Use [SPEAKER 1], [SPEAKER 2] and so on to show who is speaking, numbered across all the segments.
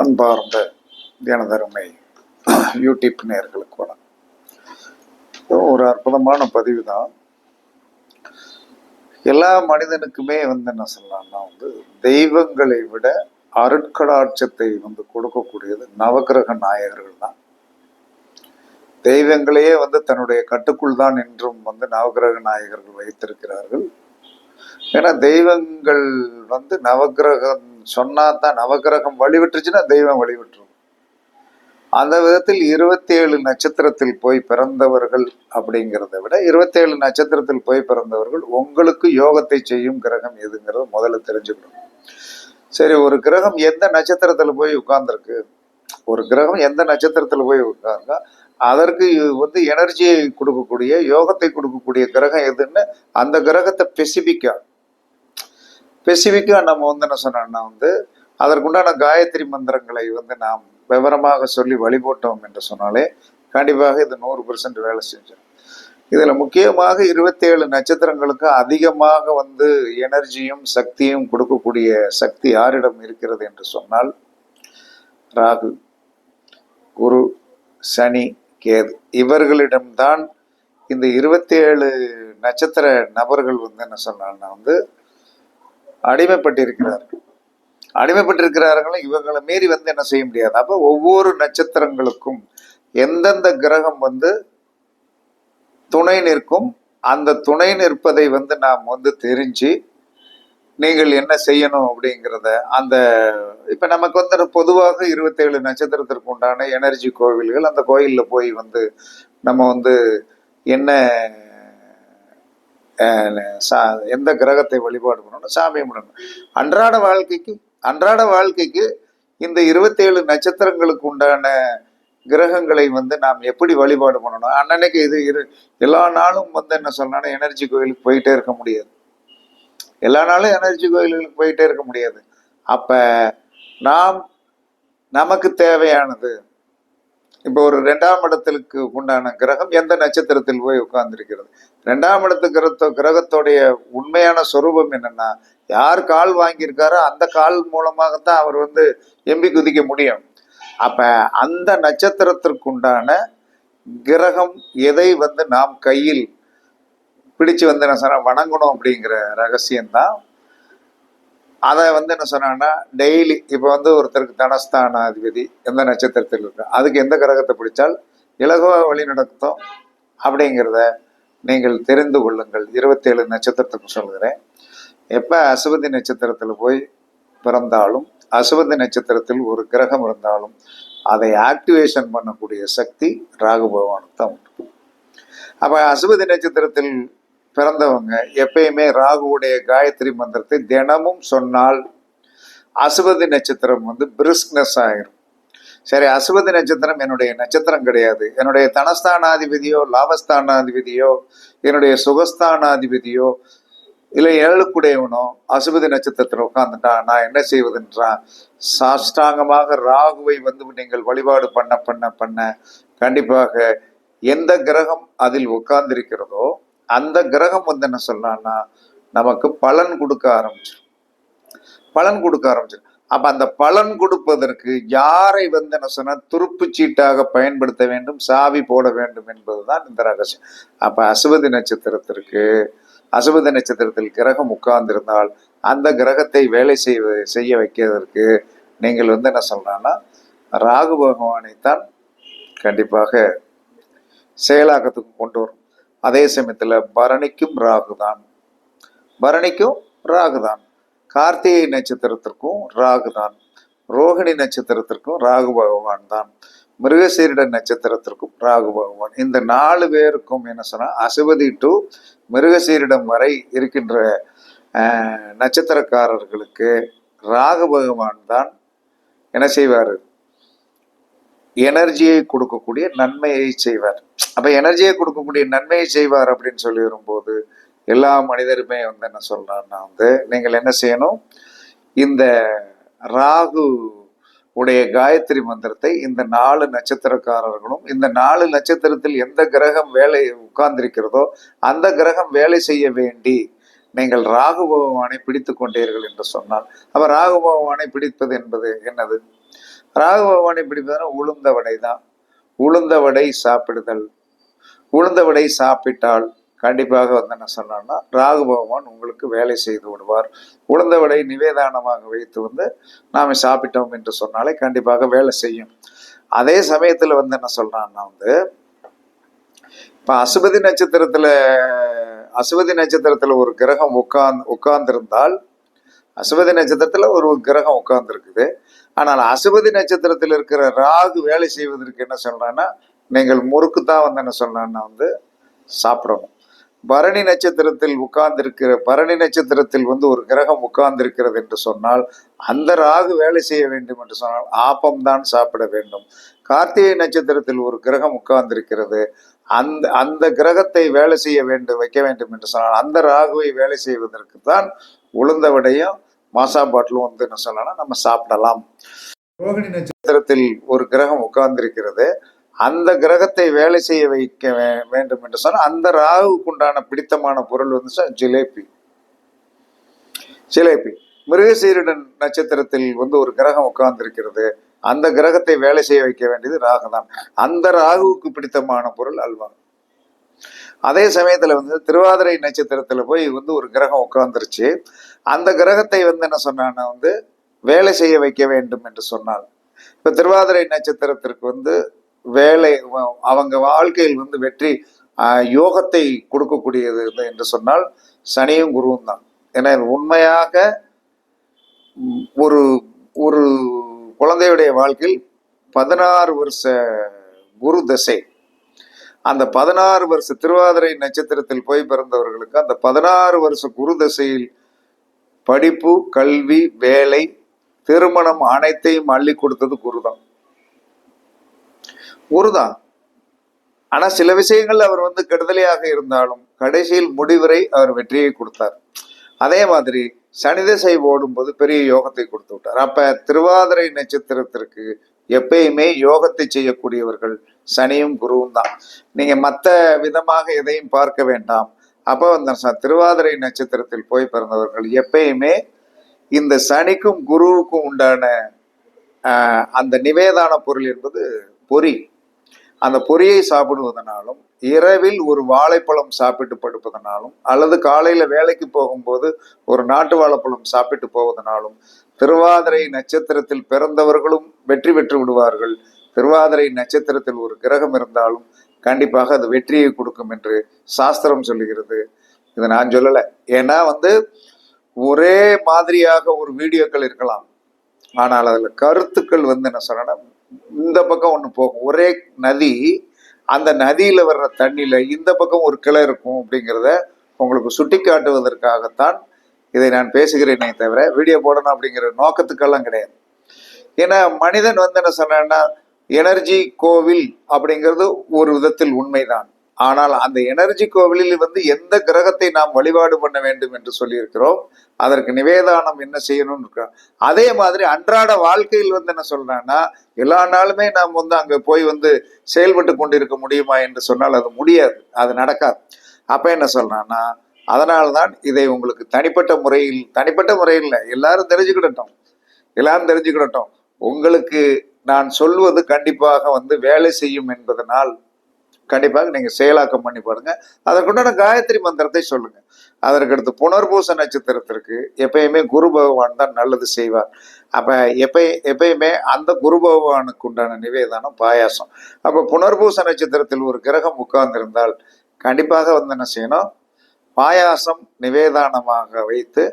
[SPEAKER 1] அன்பார்ந்த தினதருமை யூடியூப் நேர்களுக்கு வணக்கம். ஒரு அற்புதமான பதிவு தான் எல்லா மனிதனுக்குமே வந்து என்ன சொல்லலாம்னா வந்து தெய்வங்களை விட அருட்கடாட்சத்தை வந்து கொடுக்கக்கூடியது நவக்கிரக நாயகர்கள் தான். தெய்வங்களையே வந்து தன்னுடைய கட்டுக்குள் தான் என்றும் வந்து நவக்கிரக நாயகர்கள் வைத்திருக்கிறார்கள். ஏன்னா தெய்வங்கள் வந்து நவக்கிரகம் சொன்னா தான் நவக்கிரகம் வழிவிட்டுருச்சுன்னா தெய்வம் வழிவிட்டுரும். அந்த விதத்தில் இருபத்தேழு நட்சத்திரத்தில் போய் பிறந்தவர்கள் அப்படிங்கிறத விட இருபத்தேழு நட்சத்திரத்தில் போய் பிறந்தவர்கள் உங்களுக்கு யோகத்தை செய்யும் கிரகம் எதுங்கிறத முதல்ல தெரிஞ்சுக்கணும். சரி ஒரு கிரகம் எந்த நட்சத்திரத்தில் போய் உட்கார்ந்துருக்கு? ஒரு கிரகம் எந்த நட்சத்திரத்தில் போய் உட்கார்ந்தா அதற்கு வந்து எனர்ஜியை கொடுக்கக்கூடிய யோகத்தை கொடுக்கக்கூடிய கிரகம் எதுன்னு அந்த கிரகத்தை ஸ்பெசிஃபிக்காக ஸ்பெசிஃபிக்காக நம்ம வந்து என்ன சொன்னோம்னா வந்து அதற்குண்டான காயத்ரி மந்திரங்களை வந்து நாம் விவரமாக சொல்லி வழிபட்டோம் என்று சொன்னாலே கண்டிப்பாக இது நூறு பெர்சன்ட் வேலை செஞ்சிடும். இதில் முக்கியமாக இருபத்தேழு நட்சத்திரங்களுக்கு அதிகமாக வந்து எனர்ஜியும் சக்தியும் கொடுக்கக்கூடிய சக்தி யாரிடம் இருக்கிறது என்று சொன்னால் ராகு குரு சனி கேது. இவர்களிடம்தான் இந்த இருபத்தேழு நட்சத்திர நபர்கள் வந்து என்ன சொன்னாங்கன்னா வந்து அடிமைப்பட்டிருக்கிறார்கள். அடிமைப்பட்டிருக்கிறார்களும் இவங்களை மீறி வந்து என்ன செய்ய முடியாது. அப்போ ஒவ்வொரு நட்சத்திரங்களுக்கும் எந்தெந்த கிரகம் வந்து துணை நிற்கும் அந்த துணை நிற்பதை வந்து நாம் வந்து தெரிஞ்சு நீங்கள் என்ன செய்யணும் அப்படிங்கிறத அந்த இப்போ நமக்கு வந்து பொதுவாக இருபத்தேழு நட்சத்திரத்திற்கு உண்டான எனர்ஜி கோவில்கள் அந்த கோயிலில் போய் வந்து நம்ம வந்து என்ன சா- எந்த கிரகத்தை வழிபாடு பண்ணணும் சாமி பண்ணணும் அன்றாட வாழ்க்கைக்கு அன்றாட வாழ்க்கைக்கு இந்த இருபத்தேழு நட்சத்திரங்களுக்கு உண்டான கிரகங்களை வந்து நாம் எப்படி வழிபாடு பண்ணணும்? அன்னன்னைக்கு இது இரு எல்லா நாளும் வந்து என்ன சொல்லணும் எனர்ஜி கோயிலுக்கு போயிட்டே இருக்க முடியாது. எல்லா நாளும் எனர்ஜி கோயில்களுக்கு போயிட்டே இருக்க முடியாது. அப்ப நாம் நமக்கு தேவையானது இப்போ ஒரு ரெண்டாம் இடத்திற்கு உண்டான கிரகம் எந்த நட்சத்திரத்தில் போய் உட்கார்ந்திருக்கிறது? ரெண்டாம் இடத்து கிரகத்தோ கிரகத்தோடைய உண்மையான சொரூபம் என்னன்னா யார் கால் வாங்கியிருக்காரோ அந்த கால் மூலமாகத்தான் அவர் வந்து எம்பி குதிக்க முடியும். அப்ப அந்த நட்சத்திரத்திற்குண்டான கிரகம் எதை வந்து நாம் கையில் பிடிச்சு வந்து என்ன சொன்னா வணங்கணும் அப்படிங்கிற ரகசியம்தான். அதை வந்து என்ன சொன்னாங்கன்னா டெய்லி இப்போ வந்து ஒருத்தருக்கு தனஸ்தானாதிபதி எந்த நட்சத்திரத்தில் இருக்கு அதுக்கு எந்த கிரகத்தை பிடிச்சால் இலகுவ வழி நடத்தும் அப்படிங்கிறத நீங்கள் தெரிந்து கொள்ளுங்கள். இருபத்தேழு நட்சத்திரத்துக்கு சொல்கிறேன் எப்போ அசுவதி நட்சத்திரத்தில் போய் பிறந்தாலும் அசுவதி நட்சத்திரத்தில் ஒரு கிரகம் இருந்தாலும் அதை ஆக்டிவேஷன் பண்ணக்கூடிய சக்தி ராகு பகவானுக்கு தான் உண்டு. அப்போ அசுவதி நட்சத்திரத்தில் பிறந்தவங்க எப்பயுமே ராகுவுடைய காயத்ரி மந்திரத்தை தினமும் சொன்னால் அசுவதி நட்சத்திரம் வந்து பிரிஸ்க்னஸ் ஆகிரும். சரி அசுவதி நட்சத்திரம் என்னுடைய நட்சத்திரம் கிடையாது. என்னுடைய தனஸ்தானாதிபதியோ லாபஸ்தானாதிபதியோ என்னுடைய சுகஸ்தானாதிபதியோ இல்லை ஏழுக்குடையவனோ அசுபதி நட்சத்திரத்தில் உட்காந்துட்டான் நான் என்ன செய்வதுன்றான் சாஷ்டாங்கமாக ராகுவை வந்து நீங்கள் வழிபாடு பண்ண பண்ண பண்ண கண்டிப்பாக எந்த கிரகம் அதில் உட்கார்ந்திருக்கிறதோ அந்த கிரகம் வந்து என்ன சொல்லலாம்னா நமக்கு பலன் கொடுக்க ஆரம்பிச்சிடும் பலன் கொடுக்க ஆரம்பிச்சிடும் அப்ப அந்த பலன் கொடுப்பதற்கு யாரை வந்து என்ன சொன்னா துருப்பு சீட்டாக பயன்படுத்த வேண்டும் சாவி போட வேண்டும் என்பதுதான் இந்த ரகசியம். அப்ப அசுவதி நட்சத்திரத்திற்கு அசுபதி நட்சத்திரத்தில் கிரகம் உட்கார்ந்திருந்தால் அந்த கிரகத்தை வேலை செய்வ செய்ய வைக்கிறதற்கு நீங்கள் வந்து என்ன சொல்கிறான்னா ராகு பகவானைத்தான் கண்டிப்பாக செயலாக்கத்துக்கு கொண்டு வரும். அதே சமயத்தில் பரணிக்கும் ராகு தான் பரணிக்கும் ராகு தான் கார்த்திகை நட்சத்திரத்திற்கும் ராகு தான். ரோகிணி நட்சத்திரத்திற்கும் ராகு பகவான் தான். மிருகசீரிட நட்சத்திரத்திற்கும் ராகு பகவான். இந்த நாலு பேருக்கும் என்ன சொன்னால் அசுவதி டு மிருகசீரிடம் வரை இருக்கின்ற நட்சத்திரக்காரர்களுக்கு ராகு பகவான் தான் என்ன செய்வார்? எனர்ஜியை கொடுக்கக்கூடிய நன்மையை செய்வார். அப்போ எனர்ஜியை கொடுக்கக்கூடிய நன்மையை செய்வார் அப்படின்னு சொல்லி வரும்போது எல்லா மனிதருமே வந்து என்ன சொல்றாங்கன்னா வந்து நீங்கள் என்ன செய்யணும்? இந்த ராகு உடைய காயத்ரி மந்திரத்தை இந்த நாலு நட்சத்திரக்காரர்களும் இந்த நாலு நட்சத்திரத்தில் எந்த கிரகம் வேலை உட்கார்ந்திருக்கிறதோ அந்த கிரகம் வேலை செய்ய வேண்டி நீங்கள் ராகு பகவானை பிடித்து கொண்டீர்கள் என்று சொன்னால் அப்போ ராகு பகவானை பிடிப்பது என்பது என்னது? ராகு பகவானை பிடிப்பதுன்னா உளுந்த வடை தான். உளுந்த வடை சாப்பிடுதல். உளுந்த வடை சாப்பிட்டால் கண்டிப்பாக வந்து என்ன சொன்னான்னா ராகு பகவான் உங்களுக்கு வேலை செய்து விடுவார். உளுந்த நிவேதானமாக வைத்து வந்து நாம் சாப்பிட்டோம் என்று சொன்னாலே கண்டிப்பாக வேலை செய்யும். அதே சமயத்தில் வந்து என்ன சொல்கிறான்னா வந்து இப்போ அசுபதி நட்சத்திரத்தில் அசுபதி நட்சத்திரத்தில் ஒரு கிரகம் உட்கார்ந்து உட்கார்ந்திருந்தால் அசுபதி நட்சத்திரத்தில் ஒரு கிரகம் உட்கார்ந்துருக்குது. ஆனால் அசுபதி நட்சத்திரத்தில் இருக்கிற ராகு வேலை செய்வதற்கு என்ன சொல்கிறான்னா நீங்கள் முறுக்கு தான் வந்து என்ன சொல்கிறான்னா வந்து சாப்பிடணும். பரணி நட்சத்திரத்தில் உட்கார்ந்திருக்கிற பரணி நட்சத்திரத்தில் வந்து ஒரு கிரகம் உட்கார்ந்திருக்கிறது என்று சொன்னால் அந்த ராகு வேலை செய்ய வேண்டும் என்று சொன்னால் ஆப்பம்தான் சாப்பிட வேண்டும். கார்த்திகை நட்சத்திரத்தில் ஒரு கிரகம் உட்கார்ந்திருக்கிறது. அந்த அந்த கிரகத்தை வேலை செய்ய வேண்டும் வைக்க வேண்டும் என்று சொன்னால் அந்த ராகுவை வேலை செய்வதற்கு தான் உளுந்த விடையும் மாசாபாட்டிலும் வந்து என்ன சொல்லலாம் நம்ம சாப்பிடலாம். ரோகிணி நட்சத்திரத்தில் ஒரு கிரகம் உட்கார்ந்திருக்கிறது. அந்த கிரகத்தை வேலை செய்ய வைக்க வே- வேண்டும் என்று சொன்னால் அந்த ராகுவுக்கு உண்டான பிடித்தமான பொருள் வந்து சொன்னால் ஜிலேபி. ஜிலேபி. மிருகசீரிடன் நட்சத்திரத்தில் வந்து ஒரு கிரகம் உட்கார்ந்திருக்கிறது. அந்த கிரகத்தை வேலை செய்ய வைக்க வேண்டியது ராகு தான். அந்த ராகுவுக்கு பிடித்தமான பொருள் அல்வா. அதே சமயத்துல வந்து திருவாதிரை நட்சத்திரத்துல போய் வந்து ஒரு கிரகம் உட்கார்ந்துருச்சு. அந்த கிரகத்தை வந்து என்ன சொன்னான்னா வந்து வேலை செய்ய வைக்க வேண்டும் என்று சொன்னால் இப்ப திருவாதிரை நட்சத்திரத்திற்கு வந்து வேலை அவங்க வாழ்க்கையில் வந்து வெற்றி யோகத்தை கொடுக்கக்கூடியது என்று சொன்னால் சனியும் குருவும் தான். ஏன்னா இது உண்மையாக ஒரு ஒரு குழந்தையுடைய வாழ்க்கையில் பதினாறு வருஷ குரு தசை அந்த பதினாறு வருஷ திருவாதிரை நட்சத்திரத்தில் போய் பிறந்தவர்களுக்கு அந்த பதினாறு வருஷ குரு தசையில் படிப்பு கல்வி வேலை திருமணம் அனைத்தையும் அள்ளி கொடுத்தது குருதான் குருதான் ஆனா சில விஷயங்கள் அவர் வந்து கெடுதலையாக இருந்தாலும் கடைசியில் முடிவரை அவர் வெற்றியை கொடுத்தார். அதே மாதிரி சனி திசை ஓடும்போது பெரிய யோகத்தை கொடுத்து விட்டார். அப்ப திருவாதிரை நட்சத்திரத்திற்கு எப்பயுமே யோகத்தை செய்யக்கூடியவர்கள் சனியும் குருவும் தான். நீங்க மற்ற விதமாக எதையும் பார்க்க வேண்டாம். அப்ப வந்து திருவாதிரை நட்சத்திரத்தில் போய் பிறந்தவர்கள் எப்பயுமே இந்த சனிக்கும் குருவுக்கும் உண்டான அந்த நிவேதான பொருள் என்பது பொறி. அந்த பொரியை சாப்பிடுவதனாலும் இரவில் ஒரு வாழைப்பழம் சாப்பிட்டு படுப்பதனாலும் அல்லது காலையில வேலைக்கு போகும்போது ஒரு நாட்டு வாழைப்பழம் சாப்பிட்டு போவதனாலும் திருவாதிரை நட்சத்திரத்தில் பிறந்தவர்களும் வெற்றி பெற்று விடுவார்கள். திருவாதிரை நட்சத்திரத்தில் ஒரு கிரகம் இருந்தாலும் கண்டிப்பாக அது வெற்றியை கொடுக்கும் என்று சாஸ்திரம் சொல்லுகிறது. இதை நான் சொல்லலை. ஏன்னா வந்து ஒரே மாதிரியாக ஒரு வீடியோக்கள் இருக்கலாம். ஆனால் அதில் கருத்துக்கள் வந்து என்ன சொல்லணும் இந்த பக்கம் ஒன்று போகும் ஒரே நதி அந்த நதியில் வர்ற தண்ணியில் இந்த பக்கம் ஒரு கிளை இருக்கும் அப்படிங்கிறத உங்களுக்கு சுட்டி காட்டுவதற்காகத்தான் இதை நான் பேசுகிறேனே தவிர வீடியோ போடணும் அப்படிங்கிற நோக்கத்துக்கெல்லாம் கிடையாது. ஏன்னா மனிதன் வந்து என்ன சொன்னான்னா எனர்ஜி கோவில் அப்படிங்கிறது ஒரு விதத்தில் உண்மைதான். ஆனால் அந்த எனர்ஜி கோவிலில் வந்து எந்த கிரகத்தை நாம் வழிபாடு பண்ண வேண்டும் என்று சொல்லியிருக்கிறோம் அதற்கு நிவேதானம் என்ன செய்யணும்னு இருக்கிறோம் அதே மாதிரி அன்றாட வாழ்க்கையில் வந்து என்ன சொல்றேன்னா எல்லா நாளுமே நாம் வந்து அங்கே போய் வந்து செயல்பட்டு கொண்டிருக்க முடியுமா என்று சொன்னால் அது முடியாது அது நடக்காது. அப்ப என்ன சொல்றான்னா அதனால்தான் இதை உங்களுக்கு தனிப்பட்ட முறையில் தனிப்பட்ட முறையில் எல்லாரும் தெரிஞ்சுக்கிடட்டும். எல்லாரும் தெரிஞ்சுக்கிடட்டும். உங்களுக்கு நான் சொல்வது கண்டிப்பாக வந்து வேலை செய்யும் என்பதனால் கண்டிப்பாக நீங்கள் செயலாக்கம் பண்ணி பாருங்கள் அதற்குண்டான காயத்ரி மந்திரத்தை சொல்லுங்கள் அதற்கடுத்து புனர்பூச நட்சத்திரத்திற்கு எப்பயுமே குரு பகவான் தான் நல்லது செய்வார். அப்போ எப்பய எப்பயுமே அந்த குரு பகவானுக்கு உண்டான நிவேதானம் பாயாசம். அப்போ புனர்பூச நட்சத்திரத்தில் ஒரு கிரகம் உட்கார்ந்திருந்தால் கண்டிப்பாக வந்து என்ன செய்யணும்? பாயாசம் நிவேதானமாக வைத்து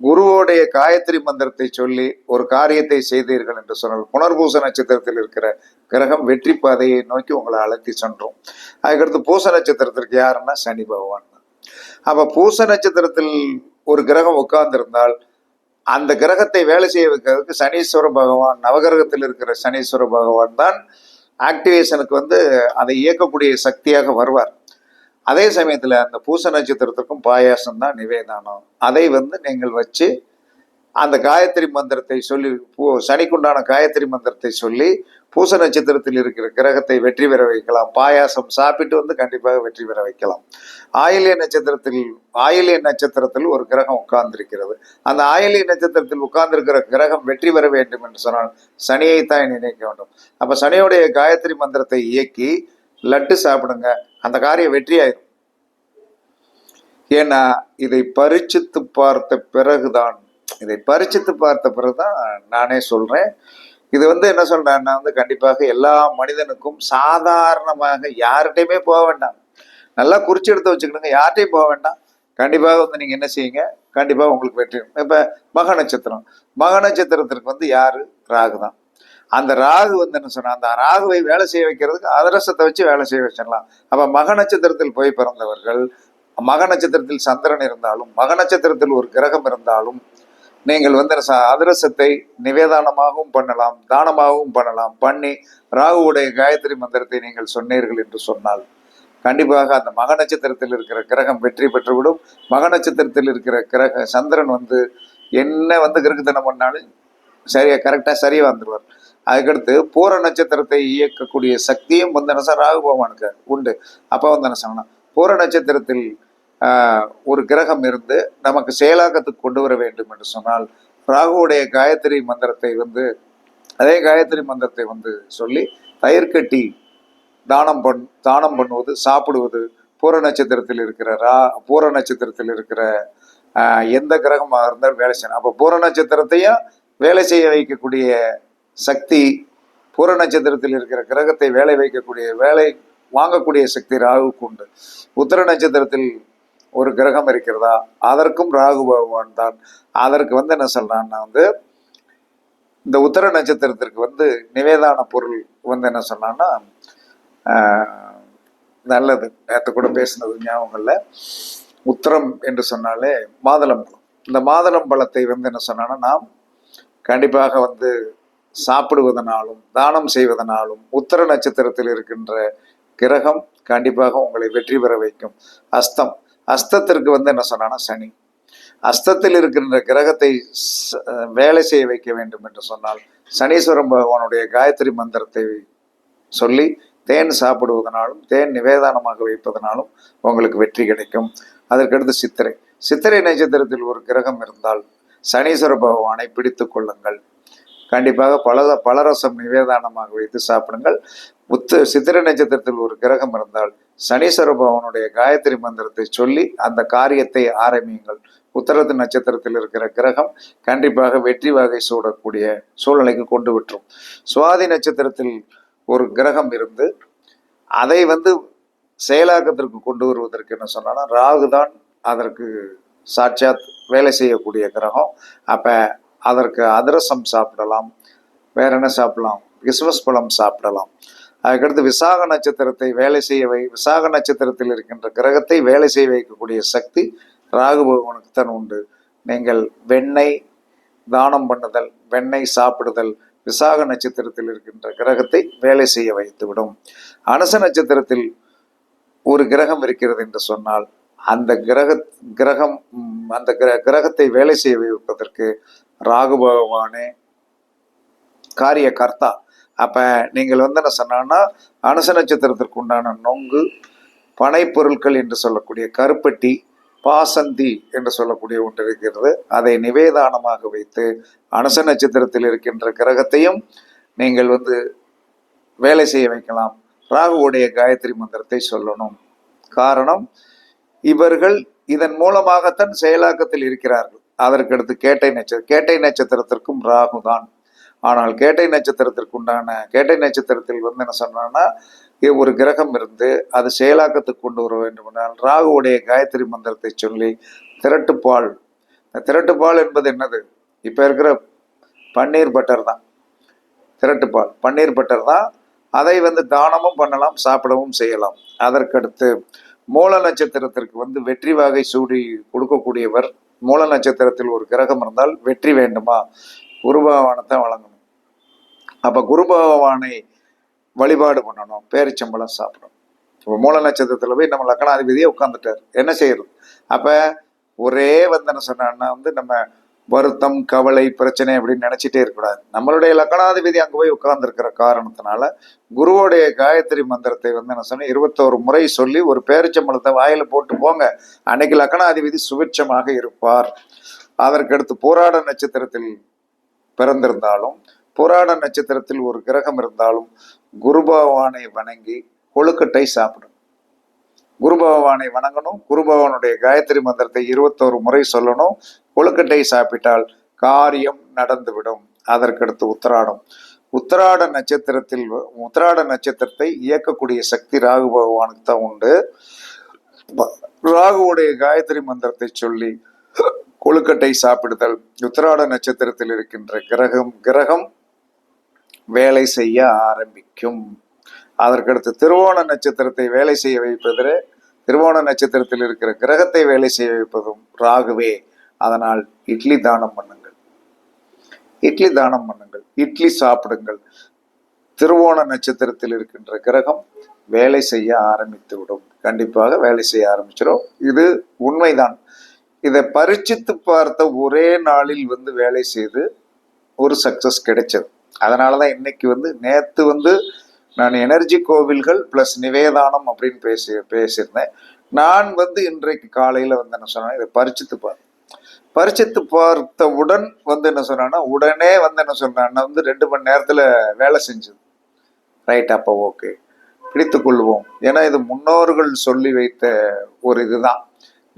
[SPEAKER 1] குருவோடைய காயத்ரி மந்திரத்தை சொல்லி ஒரு காரியத்தை செய்தீர்கள் என்று சொன்னால் புனர்பூச நட்சத்திரத்தில் இருக்கிற கிரகம் வெற்றி பாதையை நோக்கி உங்களை அழைத்து சென்றோம். அதுக்கடுத்து பூச நட்சத்திரத்திற்கு யாருன்னா? சனி பகவான் தான். அப்ப பூச நட்சத்திரத்தில் ஒரு கிரகம் உட்கார்ந்திருந்தால் அந்த கிரகத்தை வேலை செய்ய வைக்கிறதுக்கு சனீஸ்வர பகவான் நவகிரகத்தில் இருக்கிற சனீஸ்வர பகவான் தான் ஆக்டிவேஷனுக்கு வந்து அதை இயக்கக்கூடிய சக்தியாக வருவார். அதே சமயத்தில் அந்த பூச நட்சத்திரத்திற்கும் பாயாசம் தான் நிவேதானம். அதை வந்து நீங்கள் வச்சு அந்த காயத்ரி மந்திரத்தை சொல்லி பூ- சனிக்குண்டான காயத்ரி மந்திரத்தை சொல்லி பூச நட்சத்திரத்தில் இருக்கிற கிரகத்தை வெற்றி பெற வைக்கலாம். பாயாசம் சாப்பிட்டு வந்து கண்டிப்பாக வெற்றி பெற வைக்கலாம். ஆயிலிய நட்சத்திரத்தில் ஆயிலிய நட்சத்திரத்தில் ஒரு கிரகம் உட்கார்ந்திருக்கிறது. அந்த ஆயிலிய நட்சத்திரத்தில் உட்கார்ந்திருக்கிற கிரகம் வெற்றி பெற வேண்டும் என்று சொன்னால் சனியை தான் நினைக்க வேண்டும். அப்ப சனியுடைய காயத்ரி மந்திரத்தை இயக்கி லட்டு சாப்பிடுங்க. அந்த காரியம் வெற்றியாயிரும். ஏன்னா இதை பரிச்சித்து பார்த்த பிறகுதான் இதை பரிச்சித்து பார்த்த பிறகுதான் நானே சொல்றேன். இது வந்து என்ன சொல்றேன்னா வந்து கண்டிப்பாக எல்லா மனிதனுக்கும் சாதாரணமாக யார்கிட்டயுமே போக வேண்டாம். நல்லா குறிச்சு எடுத்து வச்சுக்கணுங்க. யார்கிட்டயும் போக வேண்டாம். கண்டிப்பாக வந்து நீங்க என்ன செய்யுங்க? கண்டிப்பாக உங்களுக்கு வெற்றி. இப்ப மக நட்சத்திரம். மக நட்சத்திரத்திற்கு வந்து யாரு? ராகு தான். அந்த ராகு வந்து என்ன சொன்னா அந்த ராகுவை வேலை செய்ய வைக்கிறதுக்கு அதிரசத்தை வச்சு வேலை செய்ய வச்சிடலாம். அப்ப மக நட்சத்திரத்தில் போய் பிறந்தவர்கள் மக நட்சத்திரத்தில் சந்திரன் இருந்தாலும் மக நட்சத்திரத்தில் ஒரு கிரகம் இருந்தாலும் நீங்கள் வந்து அதிரசத்தை நிவேதானமாகவும் பண்ணலாம் தானமாகவும் பண்ணலாம். பண்ணி ராகுவுடைய காயத்ரி மந்திரத்தை நீங்கள் சொன்னீர்கள் என்று சொன்னால் கண்டிப்பாக அந்த மக நட்சத்திரத்தில் இருக்கிற கிரகம் வெற்றி பெற்றுவிடும். மக நட்சத்திரத்தில் இருக்கிற கிரக சந்திரன் வந்து என்ன வந்து கிரகத்தனம் பண்ணாலும் சரியா கரெக்டாக சரியாக வந்துடுவார் அதுக்கடுத்து பூர நட்சத்திரத்தை இயக்கக்கூடிய சக்தியும் வந்து ராகு பகவானுக்கு உண்டு. அப்போ வந்து என்ன பூர நட்சத்திரத்தில் ஒரு கிரகம் இருந்து நமக்கு செயலாக்கத்துக்கு கொண்டு வர வேண்டும் என்று சொன்னால் ராகுவுடைய காயத்ரி மந்திரத்தை வந்து அதே காயத்ரி மந்திரத்தை வந்து சொல்லி தயிர் கட்டி தானம் பண் தானம் பண்ணுவது சாப்பிடுவது பூர நட்சத்திரத்தில் இருக்கிற ரா பூர நட்சத்திரத்தில் இருக்கிற எந்த கிரகமாக இருந்தாலும் வேலை செய்யணும். அப்போ பூர நட்சத்திரத்தையும் வேலை செய்ய வைக்கக்கூடிய சக்தி பூர நட்சத்திரத்தில் இருக்கிற கிரகத்தை வேலை வைக்கக்கூடிய வேலை வாங்கக்கூடிய சக்தி ராகுவுக்கு உண்டு. உத்தர நட்சத்திரத்தில் ஒரு கிரகம் இருக்கிறதா? அதற்கும் ராகு பகவான் தான். அதற்கு வந்து என்ன சொல்கிறான்னா வந்து இந்த உத்தர நட்சத்திரத்திற்கு வந்து நிவேதான பொருள் வந்து என்ன சொன்னான்னா நல்லது. நேற்று கூட பேசினது ஞாபகம் இல்லை. உத்தரம் என்று சொன்னாலே மாதுளம்பழம் இந்த மாதுளம்பழத்தை வந்து என்ன சொன்னான்னா நாம் கண்டிப்பாக வந்து சாப்பிடுவதனாலும் தானம் செய்வதனாலும் உத்தர நட்சத்திரத்தில் இருக்கின்ற கிரகம் கண்டிப்பாக உங்களை வெற்றி பெற வைக்கும். அஸ்தம். அஸ்தத்திற்கு வந்து என்ன சொன்னான்னா சனி. அஸ்தத்தில் இருக்கின்ற கிரகத்தை வேலை செய்ய வைக்க வேண்டும் என்று சொன்னால் சனீஸ்வரன் பகவானுடைய காயத்ரி மந்திரத்தை சொல்லி தேன் சாப்பிடுவதனாலும் தேன் நிவேதானமாக வைப்பதனாலும் உங்களுக்கு வெற்றி கிடைக்கும். அதற்கடுத்து சித்திரை. சித்திரை நட்சத்திரத்தில் ஒரு கிரகம் இருந்தால் சனீஸ்வர பகவானை பிடித்து கொள்ளுங்கள். கண்டிப்பாக பல பலரசம் நிவேதானமாக வைத்து சாப்பிடுங்கள். உத்து சித்திர நட்சத்திரத்தில் ஒரு கிரகம் இருந்தால் சனீஸ்வர பகவானுடைய காயத்ரி மந்திரத்தை சொல்லி அந்த காரியத்தை ஆரம்பியுங்கள். உத்தரத்து நட்சத்திரத்தில் இருக்கிற கிரகம் கண்டிப்பாக வெற்றி வகை சூடக்கூடிய சூழ்நிலைக்கு கொண்டு விட்டுரும். சுவாதி நட்சத்திரத்தில் ஒரு கிரகம் இருந்து அதை வந்து செயலாக்கத்திற்கு கொண்டு வருவதற்கு என்ன சொன்னாலும் ராகு தான் அதற்கு சாட்சாத் வேலை செய்யக்கூடிய கிரகம். அப்போ அதற்கு அதிரசம் சாப்பிடலாம். வேற என்ன சாப்பிடலாம்? கிறிஸ்மஸ் பழம் சாப்பிடலாம். அதுக்கடுத்து விசாக நட்சத்திரத்தை வேலை செய்ய வை விசாக நட்சத்திரத்தில் இருக்கின்ற கிரகத்தை வேலை செய்ய வைக்கக்கூடிய சக்தி ராகு பகவானுக்கு தான் உண்டு. நீங்கள் வெண்ணெய் தானம் பண்ணுதல் வெண்ணெய் சாப்பிடுதல் விசாக நட்சத்திரத்தில் இருக்கின்ற கிரகத்தை வேலை செய்ய வைத்துவிடும். அனுச நட்சத்திரத்தில் ஒரு கிரகம் இருக்கிறது என்று சொன்னால் அந்த கிரக கிரகம் அந்த கிர கிரகத்தை வேலை செய்ய வைப்பதற்கு ராகு பகவானே காரிய கர்த்தா அப்ப நீங்கள் வந்து என்ன சொன்னா அனுச நட்சத்திரத்திற்கு உண்டான நொங்கு பனைப்பொருட்கள் என்று சொல்லக்கூடிய கருப்பட்டி பாசந்தி என்று சொல்லக்கூடிய ஒன்று இருக்கிறது. அதை நிவேதானமாக வைத்து அனுச நட்சத்திரத்தில் இருக்கின்ற கிரகத்தையும் நீங்கள் வந்து வேலை செய்ய வைக்கலாம். ராகுவுடைய காயத்ரி மந்திரத்தை சொல்லணும். காரணம் இவர்கள் இதன் மூலமாகத்தான் செயலாக்கத்தில் இருக்கிறார்கள். அதற்கடுத்து கேட்டை நட்சத்திரம் கேட்டை நட்சத்திரத்திற்கும் ராகு தான். ஆனால் கேட்டை நட்சத்திரத்திற்கு உண்டான கேட்டை நட்சத்திரத்தில் வந்து என்ன சொன்னான்னா ஒரு கிரகம் இருந்து அது செயலாக்கத்துக்கு கொண்டு வர வேண்டும் என்றால் ராகுவுடைய காயத்ரி மந்திரத்தை சொல்லி திரட்டுப்பால் இந்த திரட்டுப்பால் என்பது என்னது? இப்போ இருக்கிற பன்னீர் பட்டர் தான். திரட்டுப்பால் பன்னீர் பட்டர் தான். அதை வந்து தானமும் பண்ணலாம் சாப்பிடவும் செய்யலாம். அதற்கடுத்து மூல நட்சத்திரத்திற்கு வந்து வெற்றி வகை சூடி கொடுக்கக்கூடியவர் மூல நட்சத்திரத்தில் ஒரு கிரகம் இருந்தால் வெற்றி வேண்டுமா? குரு பகவானத்தை வழங்கணும். அப்ப குரு பகவானை வழிபாடு பண்ணணும். பேரிச்சம்பழம் சாப்பிடணும். இப்போ மூல நட்சத்திரத்துல போய் நம்ம லக்கணாதிபதியே உட்காந்துட்டார் என்ன செய்யறது? அப்ப ஒரே வந்தன சொன்னான்னா வந்து நம்ம வருத்தம் கவலை பிரச்சனை அப்படின்னு நினைச்சிட்டே இருக்கக்கூடாது. நம்மளுடைய லக்கணாதிபதி அங்கே போய் உட்கார்ந்துருக்கிற காரணத்தினால குருவோடைய காயத்ரி மந்திரத்தை வந்து என்ன சொன்னேன் இருபத்தோரு முறை சொல்லி ஒரு பேரிச்சம்பளத்தை வாயில போட்டு போங்க. அன்னைக்கு லக்கணாதிபதி சுபிட்சமாக இருப்பார். அதற்கடுத்து போராட நட்சத்திரத்தில் பிறந்திருந்தாலும் போராட நட்சத்திரத்தில் ஒரு கிரகம் இருந்தாலும் குரு பகவானை வணங்கி கொழுக்கட்டை சாப்பிடும் குரு பகவானை வணங்கணும் குரு பகவானுடைய காயத்ரி மந்திரத்தை இருபத்தோரு முறை சொல்லணும் கொழுக்கட்டை சாப்பிட்டால் காரியம் நடந்துவிடும். அதற்கடுத்து உத்தராடம். உத்தராட நட்சத்திரத்தில் உத்தராட நட்சத்திரத்தை இயக்கக்கூடிய சக்தி ராகு பகவானுக்கு தான் உண்டு. ராகுவுடைய காயத்ரி மந்திரத்தை சொல்லி கொழுக்கட்டை சாப்பிடுதல் உத்தராட நட்சத்திரத்தில் இருக்கின்ற கிரகம் கிரகம் வேலை செய்ய ஆரம்பிக்கும். அதற்கடுத்து திருவோண நட்சத்திரத்தை வேலை செய்ய வைப்பதில் திருவோண நட்சத்திரத்தில் இருக்கிற கிரகத்தை வேலை செய்ய வைப்பதும் ராகுவே. அதனால் இட்லி தானம் பண்ணுங்கள். இட்லி தானம் பண்ணுங்கள். இட்லி சாப்பிடுங்கள். திருவோண நட்சத்திரத்தில் இருக்கின்ற கிரகம் வேலை செய்ய ஆரம்பித்து விடும். கண்டிப்பாக வேலை செய்ய ஆரம்பிச்சிடும் இது உண்மைதான். இதை பரிச்சித்து பார்த்த ஒரே நாளில் வந்து வேலை செய்து ஒரு சக்சஸ் கிடைச்சது. அதனால தான் இன்னைக்கு வந்து நேற்று வந்து நான் எனர்ஜி கோவில்கள் ப்ளஸ் நிவேதானம் அப்படின்னு பேசி பேசியிருந்தேன். நான் வந்து இன்றைக்கு காலையில் வந்து என்ன சொன்னேன் இதை பரிச்சித்து பார்த்தேன் பரிச்சித்து பார்த்தவுடன் வந்து என்ன சொன்னான்னா உடனே வந்து என்ன சொன்னான்னா வந்து ரெண்டு மணி நேரத்தில் வேலை செஞ்சது. ரைட் அப்போ ஓகே பிடித்து கொள்வோம். ஏன்னா இது முன்னோர்கள் சொல்லி வைத்த ஒரு இதுதான்.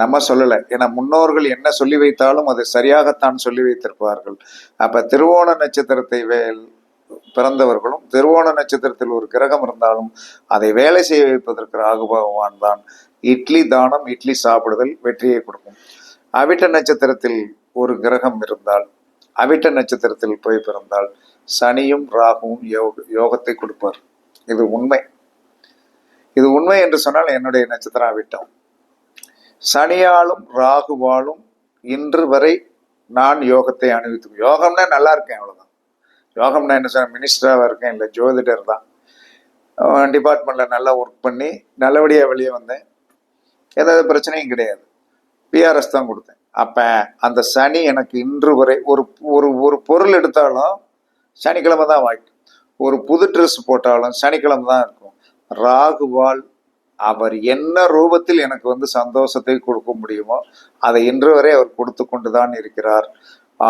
[SPEAKER 1] நம்ம சொல்லலை. ஏன்னா முன்னோர்கள் என்ன சொல்லி வைத்தாலும் அது சரியாகத்தான் சொல்லி வைத்திருப்பார்கள். அப்ப திருவோண நட்சத்திரத்தை வேல் பிறந்தவர்களும் திருவோண நட்சத்திரத்தில் ஒரு கிரகம் இருந்தாலும் அதை வேலை செய்ய வைப்பதற்கு ராகு பகவான் தான். இட்லி தானம் இட்லி சாப்பிடுதல் வெற்றியை கொடுக்கும். அவிட்ட நட்சத்திரத்தில் ஒரு கிரகம் இருந்தால் அவிட்ட நட்சத்திரத்தில் போய் பிறந்தால் சனியும் ராகுவும் யோக யோகத்தை கொடுப்பார். இது உண்மை. இது உண்மை என்று சொன்னால் என்னுடைய நட்சத்திரம் அவிட்டம். சனியாலும் ராகுவாலும் இன்று வரை நான் யோகத்தை அனுபவித்து யோகம்னா நல்லா இருக்கேன் அவ்வளோதான் யோகம்னா என்ன சார் மினிஸ்டராக இருக்கேன் இல்லை ஜோதிடர் தான். டிபார்ட்மெண்ட்டில் நல்லா ஒர்க் பண்ணி நல்லபடியாக வெளியே வந்தேன். எதாவது பிரச்சனையும் கிடையாது. பிஆர்எஸ் தான் கொடுத்தேன். அப்போ அந்த சனி எனக்கு இன்று வரை ஒரு ஒரு ஒரு பொருள் எடுத்தாலும் சனிக்கிழமை தான் வாய்க்கும் ஒரு புது ட்ரெஸ் போட்டாலும் சனிக்கிழமை தான் இருக்கும். ராகுவால் அவர் என்ன ரூபத்தில் எனக்கு வந்து சந்தோஷத்தை கொடுக்க முடியுமோ அதை இன்று வரை அவர் கொடுத்து கொண்டு தான் இருக்கிறார்.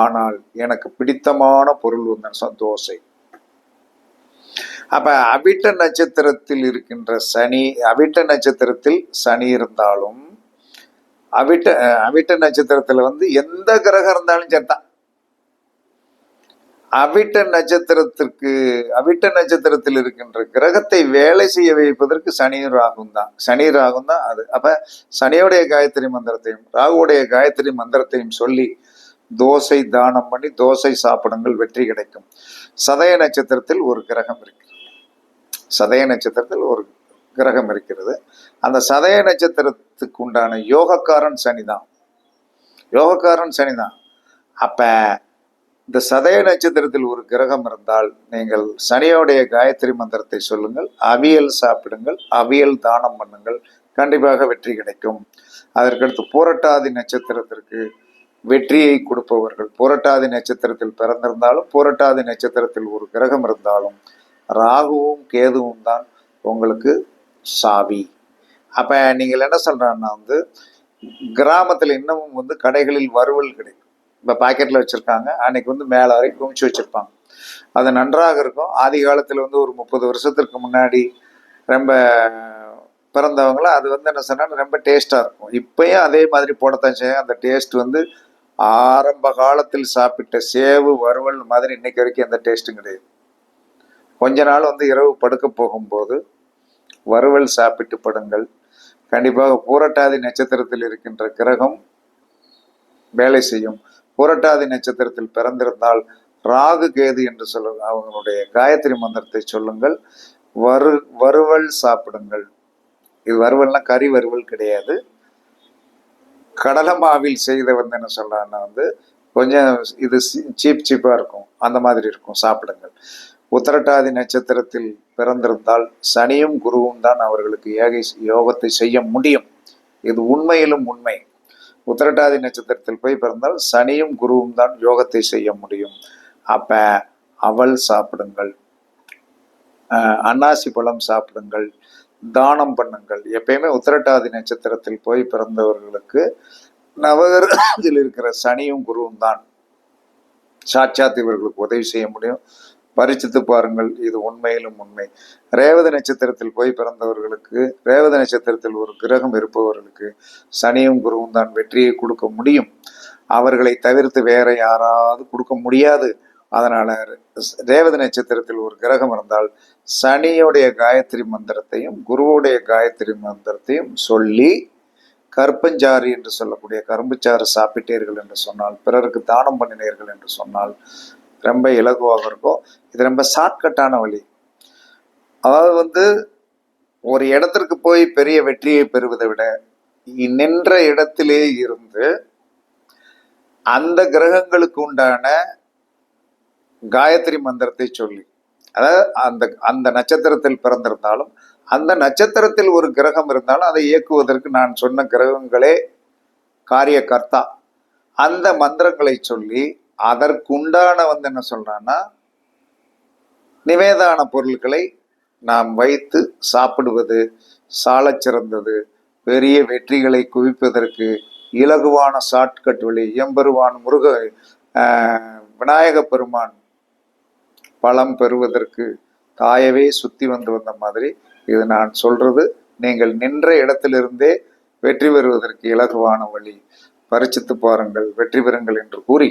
[SPEAKER 1] ஆனால் எனக்கு பிடித்தமான பொருள் வந்து சந்தோஷை அப்ப அவிட்ட நட்சத்திரத்தில் இருக்கின்ற சனி அவிட்ட நட்சத்திரத்தில் சனி இருந்தாலும் அவிட்ட அவிட்ட நட்சத்திரத்துல வந்து எந்த கிரகம் இருந்தாலும் சேர்த்தான் அவிட்ட நட்சத்திரத்திற்கு அவிட்ட நட்சத்திரத்தில் இருக்கின்ற கிரகத்தை வேலை செய்ய வைப்பதற்கு சனி ராகும் தான். சனி ராகும் தான் அது. அப்ப சனியோடைய காயத்ரி மந்திரத்தையும் ராகுடைய காயத்ரி மந்திரத்தையும் சொல்லி தோசை தானம் பண்ணி தோசை சாப்பிடுங்கள் வெற்றி கிடைக்கும். சதய நட்சத்திரத்தில் ஒரு கிரகம் இருக்கு. சதய நட்சத்திரத்தில் ஒரு கிரகம் இருக்கிறது. அந்த சதய நட்சத்திரத்துக்கு உண்டான யோகக்காரன் சனி தான். யோகக்காரன் சனி தான். அப்போ இந்த சதய நட்சத்திரத்தில் ஒரு கிரகம் இருந்தால் நீங்கள் சனியோடைய காயத்ரி மந்திரத்தை சொல்லுங்கள் அவியல் சாப்பிடுங்கள் அவியல் தானம் பண்ணுங்கள் கண்டிப்பாக வெற்றி கிடைக்கும். அதற்கடுத்து பூரட்டாதி நட்சத்திரத்திற்கு வெற்றியை கொடுப்பவர்கள் பூரட்டாதி நட்சத்திரத்தில் பிறந்திருந்தாலும் பூரட்டாதி நட்சத்திரத்தில் ஒரு கிரகம் இருந்தாலும் ராகுவும் கேதுவும் தான் உங்களுக்கு சாவி. அப்போ நீங்கள் என்ன சொல்கிறான்னா வந்து கிராமத்தில் இன்னமும் வந்து கடைகளில் வறுவல் கிடைக்கும். இப்போ பாக்கெட்டில் வச்சுருக்காங்க. அன்னைக்கு வந்து மேலே வரைக்கும் குமிச்சு வச்சுருப்பாங்க. அது நன்றாக இருக்கும். ஆதி காலத்தில் வந்து ஒரு முப்பது வருஷத்திற்கு முன்னாடி ரொம்ப பிறந்தவங்கள அது வந்து என்ன சொன்னால் ரொம்ப டேஸ்ட்டாக இருக்கும். இப்பயும் அதே மாதிரி போடத்தான் செய்யும் அந்த டேஸ்ட் வந்து ஆரம்ப காலத்தில் சாப்பிட்ட சேவு வறுவல் மாதிரி இன்னைக்கு வரைக்கும் எந்த டேஸ்ட்டும் கிடையாது. கொஞ்ச நாள் வந்து இரவு படுக்க போகும்போது வறுவல் சாப்பிட்டு படுங்கள். கண்டிப்பாக பூரட்டாதி நட்சத்திரத்தில் இருக்கின்ற கிரகம் வேலை செய்யும். பூரட்டாதி நட்சத்திரத்தில் பிறந்திருந்தால் ராகு கேது என்று சொல்ல அவங்களுடைய காயத்ரி மந்திரத்தை சொல்லுங்கள். வறு வறுவல் சாப்பிடுங்கள். இது வறுவல்னா கறி வறுவல் கிடையாது. கடலை மாவில் செய்த வந்து என்ன சொல்றான்னா வந்து கொஞ்சம் இது சீப் சீப்பாக இருக்கும். அந்த மாதிரி இருக்கும். சாப்பிடுங்கள். உத்தரட்டாதி நட்சத்திரத்தில் பிறந்திருந்தால் சனியும் குருவும் தான் அவர்களுக்கு ஏகை யோகத்தை செய்ய முடியும். இது உண்மையிலும் உண்மை. உத்திரட்டாதி நட்சத்திரத்தில் போய் பிறந்தால் சனியும் குருவும் தான் யோகத்தை செய்ய முடியும். அப்ப அவள் சாப்பிடுங்கள். அன்னாசி பழம் சாப்பிடுங்கள். தானம் பண்ணுங்கள். எப்பயுமே உத்திரட்டாதி நட்சத்திரத்தில் போய் பிறந்தவர்களுக்கு நவகரத்தில் இருக்கிற சனியும் குருவும் தான் சாட்சாத் இவர்களுக்கு உதவி செய்ய முடியும். பரிச்சித்து பாருங்கள் இது உண்மையிலும் உண்மை. ரேவதி நட்சத்திரத்தில் போய் பிறந்தவர்களுக்கு ரேவதி நட்சத்திரத்தில் ஒரு கிரகம் இருப்பவர்களுக்கு சனியும் குருவும் தான் வெற்றியை கொடுக்க முடியும். அவர்களை தவிர்த்து வேற யாராவது கொடுக்க முடியாது. அதனால ரேவதி நட்சத்திரத்தில் ஒரு கிரகம் இருந்தால் சனியுடைய காயத்ரி மந்திரத்தையும் குருவுடைய காயத்ரி மந்திரத்தையும் சொல்லி கற்பஞ்சாறு என்று சொல்லக்கூடிய கரும்புச்சாறு சாப்பிட்டீர்கள் என்று சொன்னால் பிறருக்கு தானம் பண்ணினீர்கள் என்று சொன்னால் ரொம்ப இலகுவாக இருக்கும். இது ரொம்ப ஷார்ட்கட்டான வழி. அதாவது வந்து ஒரு இடத்திற்கு போய் பெரிய வெற்றியை பெறுவதை விட நின்ற இடத்திலே இருந்து அந்த கிரகங்களுக்கு உண்டான காயத்ரி மந்திரத்தை சொல்லி அதாவது அந்த அந்த நட்சத்திரத்தில் பிறந்திருந்தாலும் அந்த நட்சத்திரத்தில் ஒரு கிரகம் இருந்தாலும் அதை இயக்குவதற்கு நான் சொன்ன கிரகங்களே காரியகர்த்தா. அந்த மந்திரங்களை சொல்லி அதற்குண்டான வந்து என்ன சொல்றான்னா நிவேதான பொருட்களை நாம் வைத்து சாப்பிடுவது சாலச் சிறந்தது பெரிய வெற்றிகளை குவிப்பதற்கு இலகுவான ஷார்ட்கட் வழி எம்பெருவான் முருக விநாயக பெருமான் பலம் பெறுவதற்கு தாயவே சுத்தி வந்து வந்த மாதிரி இது நான் சொல்றது. நீங்கள் நின்ற இடத்திலிருந்தே வெற்றி பெறுவதற்கு இலகுவான வழி. பரிச்சித்து பாருங்கள் வெற்றி பெறுங்கள் என்று கூறி